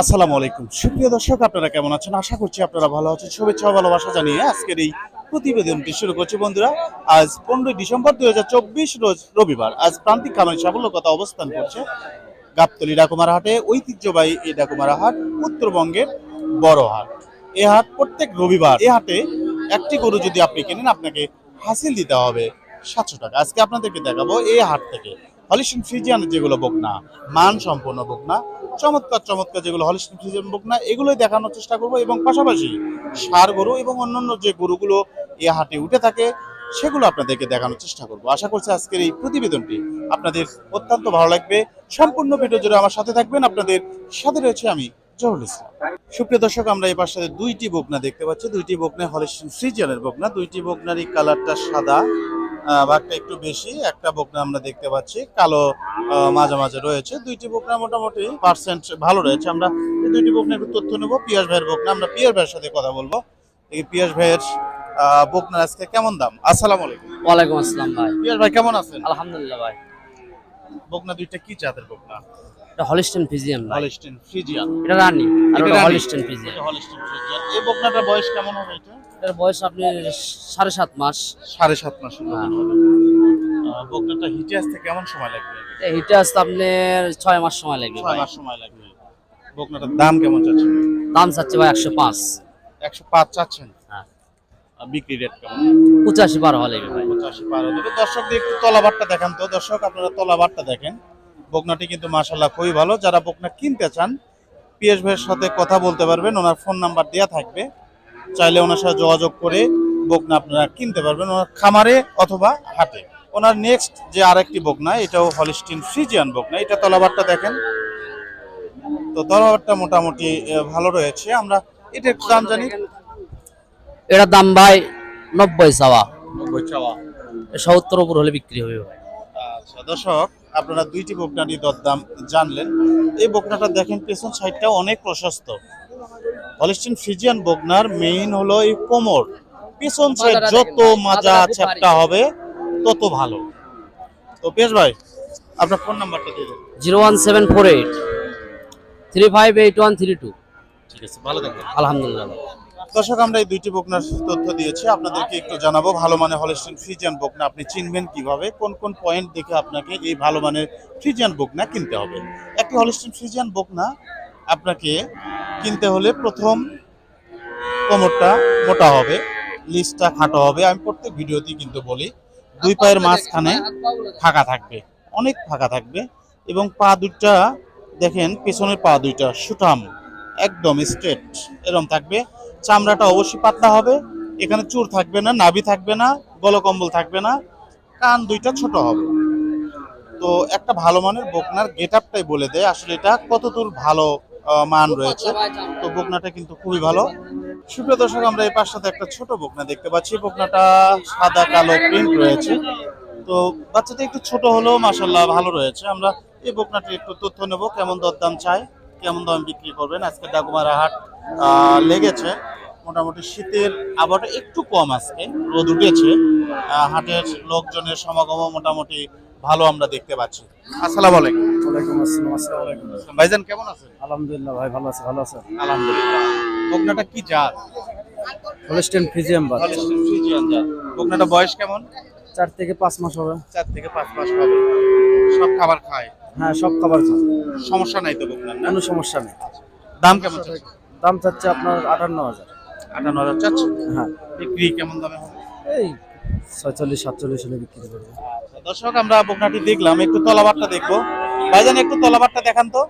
আসসালামু আলাইকুম। সুপ্রিয় দর্শক, আপনারা কেমন আছেন? আশা করছি আপনারা ভালো আছেন। শুভেচ্ছা ভালোবাসা জানিয়ে আজকের এই প্রতিবেদনটি শুরু করছি। বন্ধুরা, আজ পনেরোই ডিসেম্বর দুই হাজার চব্বিশ রোজ রবিবার। আজ প্রান্তিক খামারি সাফল্য কথা অবস্থান করছে গাবতলি ডাকুমার হাটে ঐতিহ্যবাহী এই ডাকুমারা হাট উত্তরবঙ্গের বড় হাট। এ হাট প্রত্যেক রবিবার, এ হাটে একটি গরু যদি আপনি কেনেন, আপনাকে হাসিল দিতে হবে সাতশো টাকা। আজকে আপনাদেরকে দেখাবো এই হাট থেকে হলিস্টিন ফ্রিজিয়ান যেগুলো বকনা মান সম্পন্ন বকনা চমৎকার চমৎকার যেগুলো হলিস্টিন ফ্রিজিয়ান বকনা এগুলোই দেখানোর চেষ্টা করব এবং পাশাপাশি সার গরু এবং অন্যান্য যে গরুগুলো এ হাটে উঠে থাকে, সেগুলো আপনাদেরকে দেখানোর চেষ্টা করব। আশা করছি আজকের এই প্রতিবেদনটি আপনাদের অত্যন্ত ভালো লাগবে। সম্পূর্ণ ভিডিও জুড়ে আমার সাথে থাকবেন আপনাদের সাথে রয়েছে আমি জহুরুল ইসলাম। সুপ্রিয় দর্শক, আমরা এবার সাথে দুইটি বকনা দেখতে পাচ্ছি। দুইটি বকনা হলিস্টিন ফ্রিজিয়ানের বকনা, দুইটি বকনারই কালারটা সাদা। ভাগটা একটু বেশি একটা বকনা আমরা দেখতে পাচ্ছি কালো মাঝে মাঝে রয়েছে। দুইটি বকনা মোটামুটি পার্সেন্ট ভালো রয়েছে। আমরা এই দুইটি বকনা একটু তথ্য নেব পিয়াস ভাইয়ের বকনা। আমরা পিয়াস ভাইয়ের সাথে কথা বলব। এই পিয়াস ভাইয়ের বকনার আজকে কেমন দাম? আসসালাম আলাইকুম। ওয়ালাইকুম আসসালাম ভাই। পিয়াস ভাই কেমন আছেন? আলহামদুলিল্লাহ ভাই। বকনা দুইটা কি জাতের বকনা? এটা হলিস্টেন ফিজিয়ান হলিস্টিন ফ্রিজিয়ান এটা রানি আর এটা। হলিস্টেন ফিজিয়ান হলিস্টিন ফ্রিজিয়ান এই বকনাটার বয়স কেমন হবে এটা? এটার বয়স আপনি সাড়ে সাত মাস। সাড়ে সাত মাসের হ্যাঁ। হবে। বকনাটা হিটে আসতে কেমন সময় লাগবে? এটা হিটে আসতে আপনার ছয় মাস সময় লাগবে ছয় মাস সময় লাগবে। বকনাটার দাম কেমন চাচ্ছেন? দাম চাচ্ছে ভাই একশো পাঁচ। একশো পাঁচ চাচ্ছেন? হ্যাঁ। বিক্রি রেট কেমন? পঁচাশি বার হওয়া লাগবে ভাই। পঁচাশি পার হলে দর্শকদের একটু তলাবারটা দেখান তো। দর্শক আপনারা তলাবারটা দেখেন। বকনাটি কিন্তু মাশাল্লাহ খুবই ভালো। যারা বকনা কিনতে চান পিএস ভাইয়ের সাথে কথা বলতে পারবেন ওনার ফোন নাম্বার দেওয়া থাকবে। চাইলে ওনার সাথে যোগাযোগ করে বকনা আপনারা কিনতে পারবেন ওনার খামারে অথবা হাটে। ওনার নেক্সট যে আরেকটি বকনা এটাও হলিস্টিন ফ্রিজিয়ান বকনা। এটা তলাবারটা দেখেন। তো তলাবারটা মোটামুটি ভালো রয়েছে। আমরা এটা একটু দাম জানি। এটার দাম ভাই নব্বই চাওয়া। নব্বই চাওয়া। সত্তর উপর হলে বিক্রি হবে ভাই। আচ্ছা দর্শক আপনারা দুইটি বকনাটি দরদাম জানলেন। এই বকনাটা দেখেন পেছন সাইডটা অনেক প্রশস্ত। হলিস্টিন ফিজিয়ান বকনার মেইন হলো এই কোমর। পেছন সাইড যত মাজা চ্যাপটা হবে তত ভালো। তো পেশ ভাই আপনার ফোন নাম্বারটা দিয়ে দেন। Zero one seven four eight three five eight one three two. ঠিক আছে ভালো থাকবেন। আলহামদুলিল্লাহ। দর্শক আমরা এই দুইটি বকনার তথ্য দিয়েছি। আপনাদেরকে একটু জানাব ভালো মানের হলিস্টিন ফ্রিজিয়ান বকনা আপনি চিনবেন কীভাবে? কোন কোন পয়েন্ট দেখে আপনাকে এই ভালো মানের ফ্রিজিয়ান বকনা কিনতে হবে? একটি হলিস্টিন ফ্রিজিয়ান বকনা আপনাকে কিনতে হলে প্রথম কোমরটা মোটা হবে লিস্টটা খাটো হবে। আমি প্রত্যেক ভিডিওতেই কিন্তু বলি দুই পায়ের মাঝখানে ফাঁকা থাকবে অনেক ফাঁকা থাকবে এবং পা দুইটা দেখেন পেছনের পা দুইটা সুঠাম একদম স্ট্রেট এরকম থাকবে। চামড়াটা অবশ্যই পাতলা হবে। এখানে চুর থাকবে না, নাভি থাকবে না, গলকম্বল থাকবে না, কান দুইটা ছোট হবে। তো একটা ভালো মানের বকনার গেট আপটাই বলে দেয়। আসলে এটা কতদূর ভালো মান রয়েছে। তো বকনাটা কিন্তু খুবই ভালো। সুপ্রিয় দর্শক, আমরা এই পাশটাতে একটা ছোট বকনা দেখতে পাচ্ছি। বকনাটা সাদা কালো প্রিন্ট রয়েছে। তো বাচ্চাটা একটু ছোট হলেও মাসাল্লাহ ভালো রয়েছে। আমরা এই বকনাটির একটু তথ্য নেব। কেমন দরদাম চাই, কেমন দাম বিক্রি করবেন? আজকে ডাকুমারা হাট লেগেছে। মোটামুটি শীতের আবহাওয়াটা একটু কম আজকে। রোদ উঠেছে। হাটের লোকজনের সমাগম মোটামুটি ভালো আমরা দেখতে পাচ্ছি। আসসালামু আলাইকুম। ওয়ালাইকুম আসসালাম আসসালামু আলাইকুম। ভাইজান কেমন আছেন? আলহামদুলিল্লাহ ভাই ভালো আছে ভালো আছে আলহামদুলিল্লাহ। বকনাটা কি জাত? হলিস্টেন ফিজিয়াম বাচ্চা হলিস্টিন ফ্রিজিয়ান জাত। বকনাটা বয়স কেমন? চার থেকে পাঁচ মাস হবে। চার থেকে পাঁচ মাস হবে। সব খাবার খায়? হ্যাঁ সব খাবার খায়। সমস্যা নাই তো বকনার কোনো সমস্যা নেই। দাম কেমন দাম চাচ্ছে আপনার আটান্ন হাজার। আটান্ন হাজার চাচ্ছে? হ্যাঁ। বিক্রি কেমন দামে হবে? এই ছয়চল্লিশ সাতচল্লিশ হলে বিক্রি করব। দর্শক আমরা বকনাটি দেখলাম একটু তলাবারটা দেখব। ভাইজান একটু তলাবারটা দেখান তো।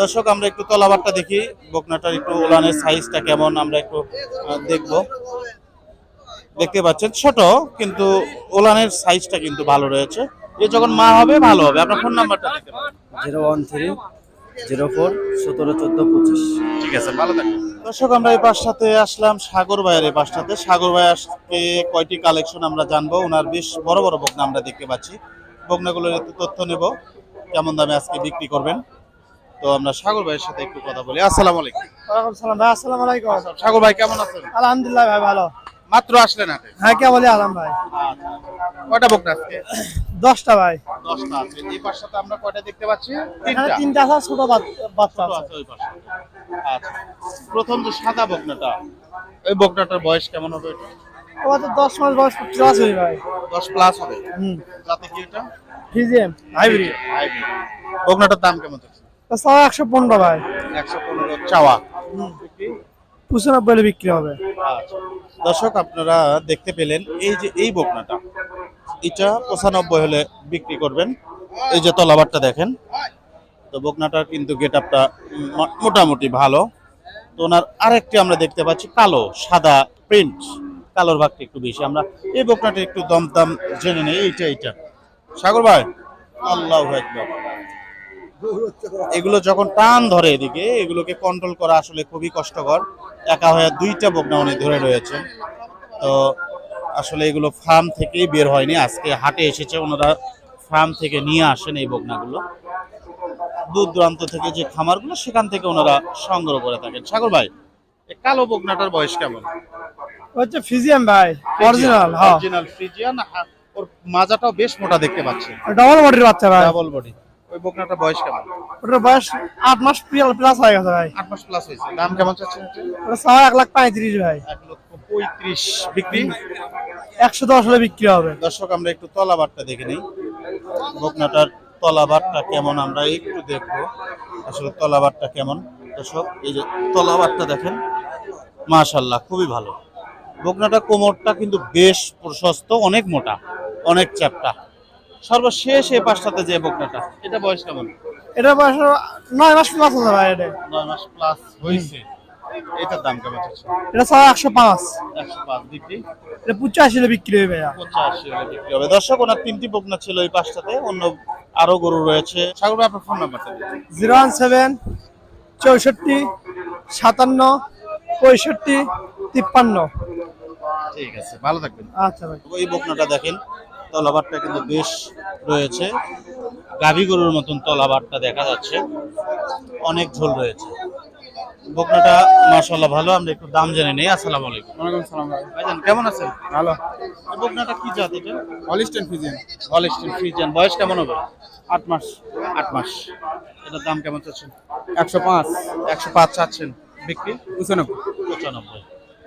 দর্শক আমরা একটু তলাবারটা দেখি বকনাটার একটু ওলানের সাইজটা কেমন আমরা একটু দেখব। দেখতে পাচ্ছেন ছোট কিন্তু ওলানের সাইজটা কিন্তু ভালো রয়েছে। এ যখন মা হবে ভালো হবে। আপনার ফোন নাম্বারটা zero one three zero four সতেরো চোদ্দ পঁচিশ। ঠিক আছে ভালো থাকবেন দর্শক আমরা এই পাশটাতে আসলাম সাগর ভাইয়ের এই পাশটাতে। সাগর ভাই আজকে কয়টি কালেকশন আমরা জানব? ওনার বেশ বড় বড় বকনা আমরা দেখতে পাচ্ছি। বকনাগুলোর একটু তথ্য নেব কেমন দামে আজকে বিক্রি করবেন। তো আমরা সাগর ভাইয়ের সাথে একটু কথা বলি। আসসালামু আলাইকুম। ওয়ালাইকুম সালাম ভাই আসসালামু আলাইকুম। সাগর ভাই কেমন আছেন? আলহামদুলিল্লাহ ভাই ভালো। মাত্র আসলে না? হ্যাঁ কে বলে? আলাম ভাই। কয়টা বকনা আজকে? দশটা ভাই। দশটা আছে। এই পাশটাতে আমরা কয়টা দেখতে পাচ্ছি? তিনটা। তিনটা আছে ছোট বাচ্চা আছে। ওই পাশে। আচ্ছা। প্রথম যে সাদা বকনাটা ওই বকনাটার বয়স কেমন হবে এটা? ওটা তো দশ মাস বয়স ক্লাস হই ভাই। দশ প্লাস হবে? হুম। যাতে কি এটা? ফিজিএম হাইব্রিড। হাইব্রিড। বকনাটার দাম কেমন তো চাওয়া একশো পনেরো ভাই। একশো পনেরো চাওয়া। পঁচানব্বই হলে বিক্রি হবে। আচ্ছা। দর্শক, আপনারা দেখতে পেলেন এই যে এই বকনাটা। এটা পঁচানব্বই হলে বিক্রি করবেন। এই যে তলাবারটা দেখেন। তো বকনাটার কিন্তু গেট আপটা মোটামুটি ভালো। তো ওনার আরেকটি আমরা দেখতে পাচ্ছি, কালো, সাদা প্রিন্ট। কালোর ভাগটা একটু বেশি। আমরা এই বকনাটা একটু দম দাম জেনে নেই। এইটা এইটা। সাগর ভাই, আল্লাহ একবার এগুলো যখন টান ধরে এদিকে এগুলোকে কন্ট্রোল করা আসলে খুবই কষ্টকর। একা হয়ে দুইটা বকনা উনি ধরে রয়েছে। তো আসলে এগুলো ফার্ম থেকেই বের হয়নি। আজকে হাটে এসেছে ওনারা ফার্ম থেকে নিয়ে আসেন এই বকনাগুলো। দূর দূরান্ত থেকে যে খামারগুলো সেখান থেকে ওনারা সংগ্রহ করে থাকেন। সাগর ভাই কালো বকনাটার বয়স কেমন? হচ্ছে ফিজিএম ভাই অরিজিনাল হ্যাঁ। অরিজিনাল ওর মাজাটাও বেশ মোটা দেখতে পাচ্ছি। ডবল বডির বাচ্চা ভাই। ডাবল বডি ওই বকনাটার বয়স কেমন? ওটার বয়স আট মাস প্লাস হয়ে গেছে ভাই। আট মাস প্লাস হয়েছে। দাম কেমন চাচ্ছেন ওটা চাওয়া এক লাখ পঁয়ত্রিশ ভাই। এক লক্ষ পঁয়ত্রিশ বিক্রি? একশো দশ হলে বিক্রি হবে। দর্শক আমরা একটু তলাবারটা দেখে নিই। বকনাটার তলাবারটা কেমন আমরা একটু দেখব। আসলে তলাবারটা কেমন? দর্শক এই যে তলাবারটা দেখেন মাশাল্লাহ খুবই ভালো। বকনাটা কোমরটা কিন্তু বেশ প্রশস্ত অনেক মোটা অনেক চ্যাপটা। সর্বশেষ এই পাশটাতে যে বকনাটা এটা বয়স কেমন? এটার বয়স নয় মাস প্লাস আছে ভাই এটা। নয় মাস প্লাস হয়েছে এটার দাম কেমন এটা চাওয়া একশো পাঁচ। একশো পাঁচ বিক্রি? এটা পঁচাশি হলে বিক্রি হবে ভাইয়া। পঁচাশি হলে বিক্রি হবে। দর্শক ওনার তিনটি বকনা ছিল এই পাশটাতে অন্য আরও গরু রয়েছে। সাগর ভাই আপনার ফোন নাম্বারটা জিরো ওয়ান সেভেন চৌষট্টি সাতান্ন পঁয়ষট্টি তিপ্পান্ন। ঠিক আছে ভালো থাকবেন। আচ্ছা ভাই। এই বকনাটা দেখেন। তলাবারটা কিন্তু বেশ রয়েছে। গাভী গরুর মতন তলাবারটা দেখা যাচ্ছে। অনেক ঝোল রয়েছে। বকনাটা মাশাল্লাহ ভালো আমরা একটু দাম জেনে নেই। আসসালামু আলাইকুম। ওয়ালাইকুম সালাম ভাইজান কেমন আছেন? ভালো। বকনাটা কি জাত এটা? হলিস্টেন ফিজিয়ান হলিস্টিন ফ্রিজিয়ান বয়স কেমন হবে? আট মাস। আট মাস। এটার দাম কেমন চাচ্ছেন? একশো পাঁচ। একশো পাঁচ চাচ্ছেন। বিক্রি? পঁচানব্বই। পঁচানব্বই।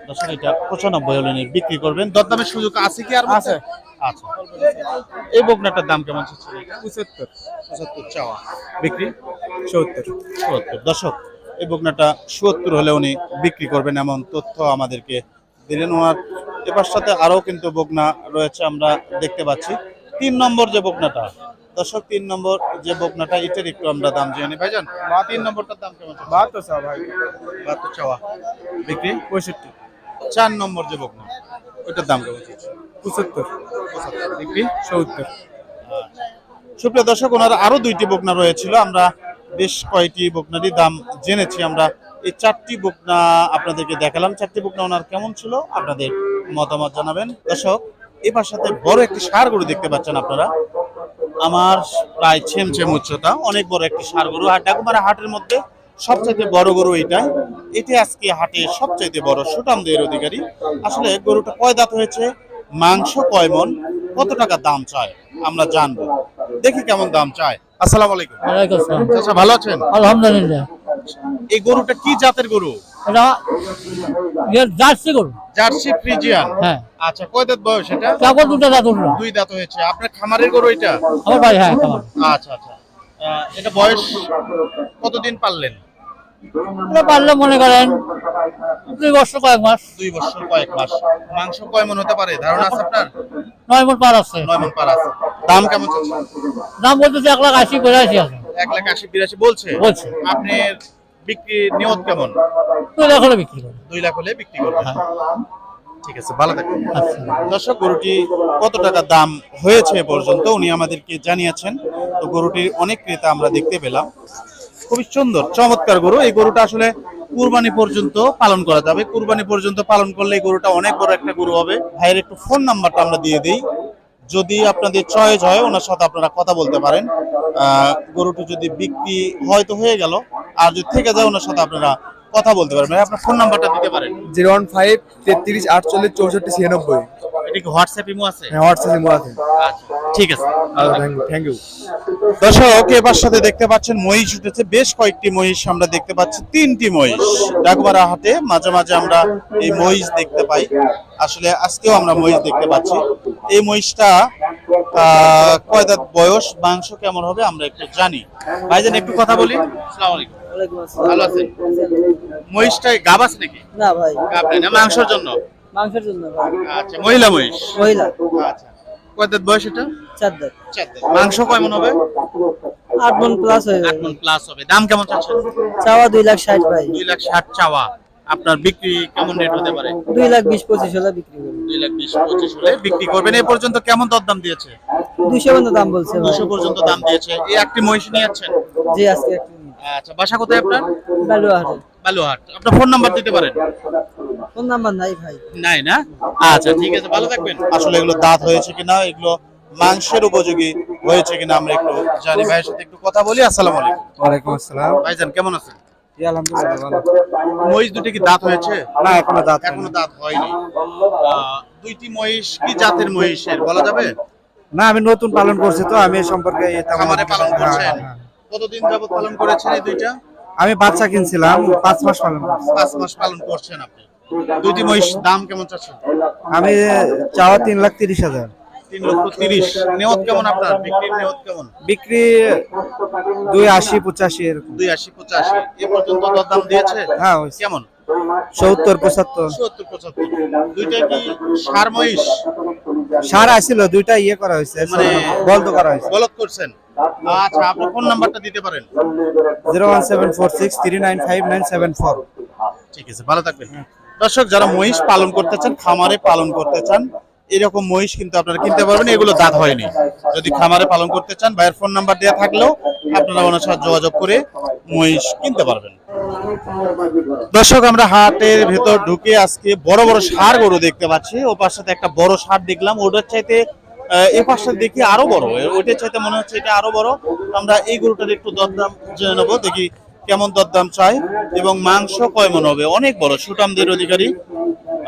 দর্শক এটা পঁচানব্বই হলে বিক্রি করবেন। দরদামের সুযোগ আছে কি আর আছে। আচ্ছা। এই বকনাটার দাম কেমন পঁচাত্তর। পঁচাত্তর চাওয়া। বিক্রি? সত্তর। সত্তর। দর্শক এই বকনাটা সত্তর হলে উনি বিক্রি করবেন এমন তথ্য আমাদেরকে দিলেন ওনার। এবার সাথে আরও কিন্তু বকনা রয়েছে আমরা দেখতে পাচ্ছি। তিন নম্বর যে বকনাটা। দর্শক তিন নম্বর যে বকনাটা এটার একটু আমরা দাম জেনে নিই। ভাইজান তিন নম্বরটার দাম কেমন চলছে? বাহাত্তর সব ভাই। বাহাত্তর চাওয়া। বিক্রি? পঁয়ষট্টি। চার নম্বর যে বকনা ওইটার দাম কেমন? পঁচাত্তর। বিক্রি সত্তর। সুপ্রিয় দর্শক, ওনার আরও দুইটি বকনা রয়েছিল। আমরা বেশ কয়েকটি বকনারই দাম জেনেছি। আমরা এই চারটি বকনা আপনাদেরকে দেখালাম। চারটি বকনা ওনার কেমন ছিল, আপনাদের মতামত জানাবেন। দর্শক, এবার সাথে বড় একটি সার গরু দেখতে পাচ্ছেন আপনারা। আমার প্রায় ছেম ছেম উচ্চতা, অনেক বড় একটি সার গরু। আর ডাকুমারা হাটের মধ্যে সবচাইতে বড় গরু এটা এটি আজকে হাটে সবচাইতে বড় সুটামদের অধিকারী। আসলে গরুটা কয় দাঁত হয়েছে মাংস কয় মন কত টাকা দাম চায়? আমরা জানব। দেখি কেমন দাম চায়। আসসালামু আলাইকুম। আসসালাম। ভালো আছেন? আলহামদুলিল্লাহ। এই গরুটা কি জাতের গরু? এটা ইয়ে জার্সি গরু। Jersey Friesian. হ্যাঁ। আচ্ছা কয় দাঁত বয়স এটা? কেবল দুটো দাঁত উঠল। দুই দাঁত হয়েছে। আপনার খামারের গরু এটা? আমার ভাই হ্যাঁ আচ্ছা আচ্ছা। এটা বয়স কতদিন পারলেন এটা পারলে মনে করেন দুই বছর কয়েক মাস। দুই বছর কয়েক মাস। মাংস কয় মন হতে পারে? ধারণা আছে আপনার? নয় মন পার আছে। নয় মন পার আছে। দাম কেমন চলছে? দাম বলতেছে এক লাখ আশি করে আছে। এক লাখ আশি বিরাশি বলছে? বলছে। আপনার বিক্রি নিয়ত কেমন? দুই লাখ হলে বিক্রি করে দুই লাখ হলে বিক্রি করবেন হ্যাঁ। ঠিক আছে ভালো থাকবেন। আচ্ছা। দর্শক গরুটি কত টাকা দাম হয়েছে এ পর্যন্ত উনি আমাদেরকে জানিয়েছেন। তো গরুটির অনেক ক্রেতা আমরা দেখতে পেলাম। খুবই সুন্দর চমৎকার গরু। এই গরুটা আসলে কুরবানি পর্যন্ত পালন করা যাবে। কুরবানি পর্যন্ত পালন করলে এই গরুটা অনেক বড় একটা গরু হবে। ভাইয়ের একটু ফোন নাম্বারটা আমরা দিয়ে দিই। যদি আপনাদের চয়েস হয় ওনার সাথে আপনারা কথা বলতে পারেন। গরুটি যদি বিক্রি হয়তো হয়ে গেল। আর যদি থেকে যায় ওনার সাথে আপনারা কথা বলতে পারেন ভাই, আপনার ফোন নাম্বারটা দিতে পারেন। জিরো ওয়ান ফাইভ তেত্রিশ আটচল্লিশ চৌষট্টি ছিয়ানব্বই। এটা কি হোয়াটসঅ্যাপ ইমো আছে? হ্যাঁ হোয়াটসঅ্যাপ ইমো আছে। আচ্ছা। ঠিক আছে। থ্যাংক ইউ দর্শক এবার সাথে দেখতে পাচ্ছেন মহিষ উঠেছে। বেশ কয়েকটি মহিষ আমরা দেখতে পাচ্ছি। তিনটি মহিষ। ডাকুমারা হাটে মাঝে মাঝে আমরা এই মহিষ দেখতে পাই। আসলে আজকেও আমরা মহিষ দেখতে পাচ্ছি। এই মহিষটা আহ, কয় দাঁত বয়স? মাংস কেমন হবে আমরা একটু জানি। ভাইজান একটু কথা বলি। আসসালামু আলাইকুম। ভালো আছেন? মহিষটা গাব আছে নাকি? না ভাই। গাব না? মাংসের জন্য? মাংসের জন্য আচ্ছা মহিলা মহিষ। মহিলা। আচ্ছা। কয় দাঁত বয়স এটা? চার দাঁত। চার দাঁত। মাংস কেমন হবে? আট মন প্লাস আট যাবে। মণ প্লাস হবে। দাম কেমন চাচ্ছেন? চাওয়া দুই লাখ ষাট ভাই। দুই লাখ ষাট চাওয়া। আপনার বিক্রি কেমন রেট হতে পারে? দুই লাখ বিশ পঁচিশ হলে বিক্রি দুই লাখ বিশ পঁচিশ হলে বিক্রি করবেন। এই পর্যন্ত কেমন দরদাম দিয়েছে? দুইশো পর্যন্ত দাম বলছে দুশো পর্যন্ত দাম দিয়েছে। এই একটি মহিষ নিয়ে যাচ্ছেন? জি আজকে একটু আচ্ছা বাসা কোথায় আপনার? বালুয়াহাটে। বালুহাট আপনার ফোন নাম্বার দিতে পারেন? ফোন নাম্বার নাই ভাই। নাই না? আচ্ছা ঠিক আছে ভালো থাকবেন। আসলে এগুলো দাঁত হয়েছে কিনা এগুলো মাংসের উপযোগী হয়েছে কিনা আমরা একটু জানি। ভাইয়ের সাথে একটু কথা বলি আসসালামু আলাইকুম। ওয়ালাইকুম আসসালাম। ভাইজান কেমন আছেন? জি আলহামদুলিল্লাহ ভালো মহিষ দুটি কি দাঁত হয়েছে? না এখনও দাঁত এখনও দাঁত হয়নি। দুইটি মহিষ কি জাতের মহিষের বলা যাবে? না আমি নতুন পালন করছি তো আমি সম্পর্কে পালন করছেন। কতদিন যাবত পালন করেছেন এই দুইটা? আমি বাচ্চা কিনছিলাম পাঁচ মাস পালন পাঁচ মাস পালন করছেন আপনি। দুইটি মহিষ দাম কেমন চাচ্ছেন? আমি চাওয়া তিন লাখ তিরিশ হাজার। তিন লক্ষ তিরিশ। নেওয়াত কেমন আপনার? বিক্রির নেওয়াত কেমন? বিক্রি দুই আশি পঁচাশি এরকম। দুই আশি পঁচাশি। এ পর্যন্ত দাম দিয়েছে? হ্যাঁ কেমন? সত্তর পঁচাত্তর। সত্তর পঁচাত্তর। দুইটা কি সার মহিষ? সার আসছিল দুইটা ইয়ে করা হয়েছে মানে বলদ করা হয়েছে। গলত করছেন। আচ্ছা আপনি ফোন নাম্বারটা দিতে পারেন। Zero one seven four six three nine five nine seven four. ঠিক আছে ভালো থাকবেন। দর্শক যারা মহিষ পালন করতে চান খামারে পালন করতে চান এরকম মহিষ কিন্তু আপনারা কিনতে পারবেন এগুলো দাঁত হয়নি। যদি খামারে পালন করতে চান ভাইয়ের ফোন নাম্বার দেওয়া থাকলেও আপনারা ওনার সাথে যোগাযোগ করে মহিষ কিনতে পারবেন। দর্শক আমরা হাটের ভেতর ঢুকে আজকে বড় বড় সার গরু দেখতে পাচ্ছি। ও পাশে একটা বড় সার দেখলাম ওটার চাইতে এ পাশটা দেখি আরও বড়। ওইটার চাইতে মনে হচ্ছে এটা আরও বড়। আমরা এই গরুটার একটু দরদাম জেনে নেব দেখি কেমন দরদাম চাই এবং মাংস কয় মন হবে। অনেক বড় সুটামদের অধিকারী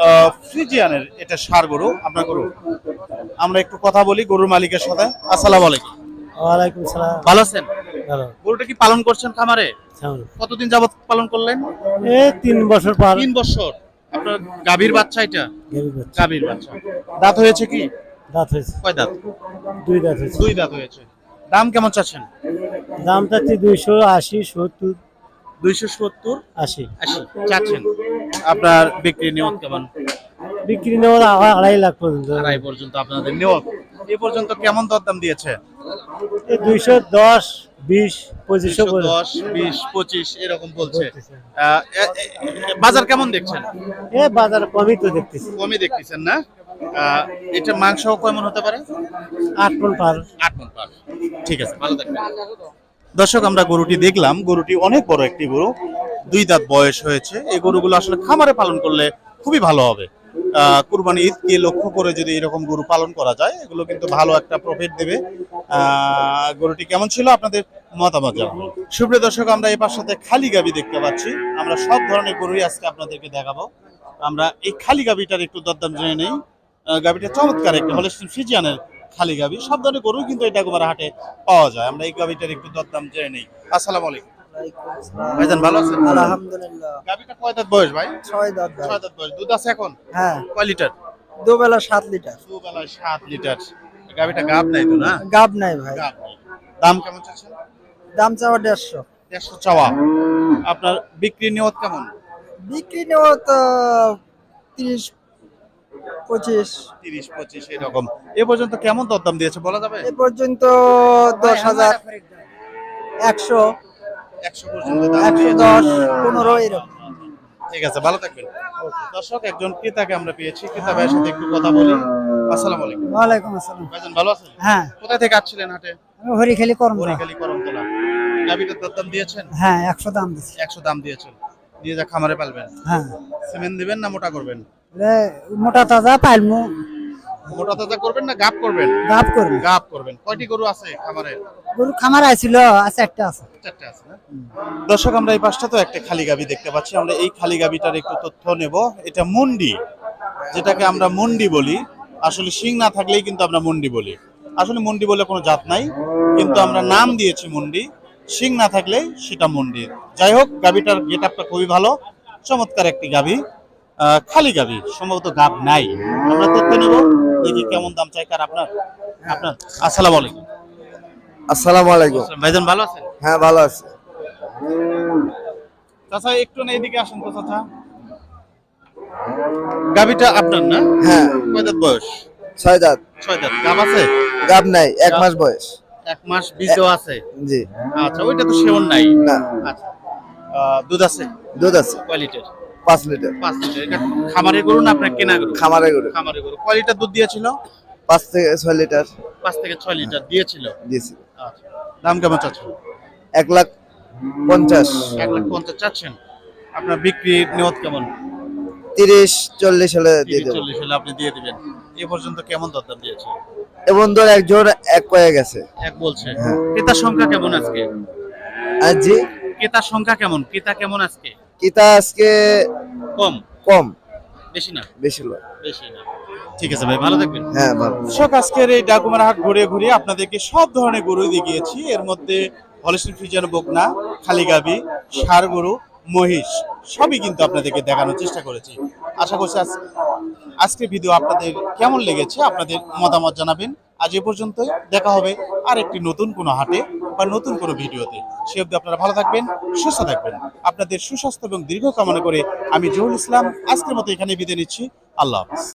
আহ, ফ্রিজিয়ানের এটা সার গরু আপনার গরু। আমরা একটু কথা বলি গরুর মালিকের সাথে। আসসালামু আলাইকুম। ওয়ালাইকুম সালাম। ভালো আছেন? গরুটা কি পালন করছেন খামারে? কতদিন যাবত পালন করলেন? এ তিন বছর পার। তিন বছর। আপনার গাভীর বাচ্চা এটা? গাভীর বাচ্চা। দাঁত হয়েছে কি? দাঁত হয়েছে। কয় দাঁত? দুই দাঁত হয়েছে। দুই দাঁত হয়েছে। দাম কেমন চাচ্ছেন? দাম চাচ্ছি দুইশো আশি সত্তর। দুইশো সত্তর? আশি। আশি। চাচ্ছেন। আপনার বিক্রি নিয়ত কেমন? বিক্রি নেওয়ার আড়াই লাখ পর্যন্ত। আড়াই পর্যন্ত আপনাদের নিয়ত এ পর্যন্ত কেমন দরদাম দিয়েছে? দুইশো দশ। বিশ পঁচিশশো দশ বিশ পঁচিশ এরকম বলছে। বাজার কেমন দেখছেন? এ বাজার কমই তো দেখতেছি। কমই দেখতেছেন না? এটা মাংস কেমন হতে পারে? আট মন পার। আট পার। ঠিক আছে ভালো থাকবেন। দর্শক আমরা গরুটি দেখলাম। গরুটি অনেক বড় একটি গরু। দুই দাঁত বয়স হয়েছে। এই গরুগুলো আসলে খামারে পালন করলে খুবই ভালো হবে। কুরবানি ঈদকে লক্ষ্য করে যদি এরকম গরু পালন করা যায়, এগুলো কিন্তু ভালো একটা প্রফিট দেবে। গরুটি কেমন ছিল আপনাদের মতামত জানাব সুপ্রিয় দর্শক, আমরা এপার সাথে খালি গাবি দেখতে পাচ্ছি। আমরা সব ধরনের গরুই আজকে আপনাদেরকে দেখাবো। আমরা এই খালি গাবিটার একটু দরদাম জেনে নেই। গাবিটা চমৎকার একটা হলেস্টিন ফিজিয়ানের খালি গাবি। সব ধরনের গরু কিন্তু এটা কুমার হাটে পাওয়া যায়। আমরা এই গাবিটার একটু দরদাম জেনে নেই। আসসালামু আলাইকুম। ভাইজান ভালো আছেন? আলহামদুলিল্লাহ। গাবিটা কয় দাঁত বয়স ভাই? ছয় দাঁত ছয় দাঁত বয়স। দুধ আছে এখন? হ্যাঁ। কয় লিটার? দুবেলা সাত লিটার। সাত লিটার। গাবিটা গাব নাই তো না? গাব নাই ভাই। দাম কেমন চাচ্ছেন? দাম চাওয়া দেড়শো। দেড়শো চাওয়া। আপনার বিক্রি নিয়ত কেমন? বিক্রি নেওয়া তো তিরিশ পঁচিশ। তিরিশ পঁচিশ এরকম। এ পর্যন্ত কেমন দরদাম দিয়েছে বলা যাবে? এ পর্যন্ত দশ হাজার একশো। একশো পর্যন্ত একশো দশ পনেরো এরকম। ঠিক আছে ভালো থাকবেন। দর্শক একজন ক্রেতাকে আমরা পেয়েছি। ক্রেতা ভাইয়ের সাথে একটু কথা বলি। আসসালামু আলাইকুম। ওয়ালাইকুম আসসালাম। ভাইজান ভালো আছেন? হ্যাঁ। কোথায় থেকে আসছিলেন হাটে? আমি হরিখালি করম করমতলা। গাবিটার দিয়েছেন? হ্যাঁ একশো দাম দিচ্ছি একশো দাম দিয়েছেন। দিয়ে যা খামারে পালবেন। হ্যাঁ। সিমেন্ট দিবেন না মোটা করবেন? মোটা তাজা পাইলমু মোটা তাজা করবেন না গাপ করবেন? গাপ করবে গাপ করবেন। কয়টি গরু আছে খামারে? গরু খামার আইছিল আছে একটা আছে। চারটে আছে না? দর্শক আমরা এই পাশটা তো একটা খালি গাবি দেখতে পাচ্ছি। আমরা এই খালি গাবিটার একটু তথ্য নেব। এটা মুন্ডি যেটাকে আমরা মুন্ডি বলি। আসলে শিং না থাকলেই কিন্তু আমরা মুন্ডি বলি। আসলে মুন্ডি বলে কোনো জাত নাই কিন্তু আমরা নাম দিয়েছি মুন্ডি। শিং না থাকলে সেটা মুন্ডি। যাই হোক গাবিটার গেট আপটা খুবই ভালো। চমৎকার একটি গাবি। খালি গাবি সম্ভবত গাব নাই। আমরা তথ্য নেব দেখি কেমন দাম চাই কার আপনার? আপনার আসসালামু আলাইকুম। আসসালামু আলাইকুম। ভাইজান ভালো আছেন? হ্যাঁ ভালো আছে। চাচা একটু না এদিকে আসেন তো চাচা। গাবিটা আপনার না? হ্যাঁ। কয় দাঁত বয়স? ছয় দাঁত। ছয় দাঁত। গাব আছে? গাব নাই এক মাস বয়স। এক মাস বীজও আছে? জি। আচ্ছা ওইটা তো সেবন নাই। না। আচ্ছা। দুধ আছে? দুধ আছে। কয় লিটার? পাঁচ লিটার। পাঁচ লিটার। এটা খামারের গরু না আপনার কেনা গরু? খামারে গরু। খামারের গরু। কয় লিটার দুধ দিয়েছিল? পাঁচ থেকে ছয় লিটার। পাঁচ থেকে ছয় লিটার দিয়েছিল? দিয়েছি আচ্ছা। দাম কেমন চাচ্ছেন? এক লাখ পঞ্চাশ। এক লাখ পঞ্চাশ চাচ্ছেন? আপনার বিক্রি নিয়ত কেমন? তিরিশ চল্লিশ হলে দিয়ে তিরিশ দেবো। চল্লিশ হলে আপনি দিয়ে দিবেন। এ পর্যন্ত কেমন দরদাম দিয়েছে? এবং ধর এক জোর এক কয়ে গেছে। এক বলছে। হ্যাঁ। ক্রেতার সংখ্যা কেমন আজকে? আর জি ক্রেতার সংখ্যা কেমন? ক্রেতা কেমন আজকে? কিতা আজকে কম? কম। বেশি না? বেশি লয় বেশি না। ঠিক আছে ভাই ভালো থাকবেন। হ্যাঁ ভালো। দর্শক আজকের এই ডাকুমার হাট ঘুরে ঘুরে আপনাদেরকে সব ধরনের গরু দেখিয়েছি। এর মধ্যে হলস্টিন ফ্রিজান বকনা খালিগাবি গরু মহিষ সবই কিন্তু আপনাদেরকে দেখানোর চেষ্টা করেছি। আশা করছি আজ আজকের ভিডিও আপনাদের কেমন লেগেছে আপনাদের মতামত জানাবেন। আজ এ পর্যন্তই দেখা হবে আর একটি নতুন কোনো হাটে। বা নতুন কোনো ভিডিওতে, সে অব্দি আপনারা ভালো থাকবেন, সুস্থ থাকবেন। আপনাদের সুস্বাস্থ্য এবং দীর্ঘ কামনা করে আমি জহুল ইসলাম, আজকের মতো এখানে বিদায় নিচ্ছি। আল্লাহ হাফিজ।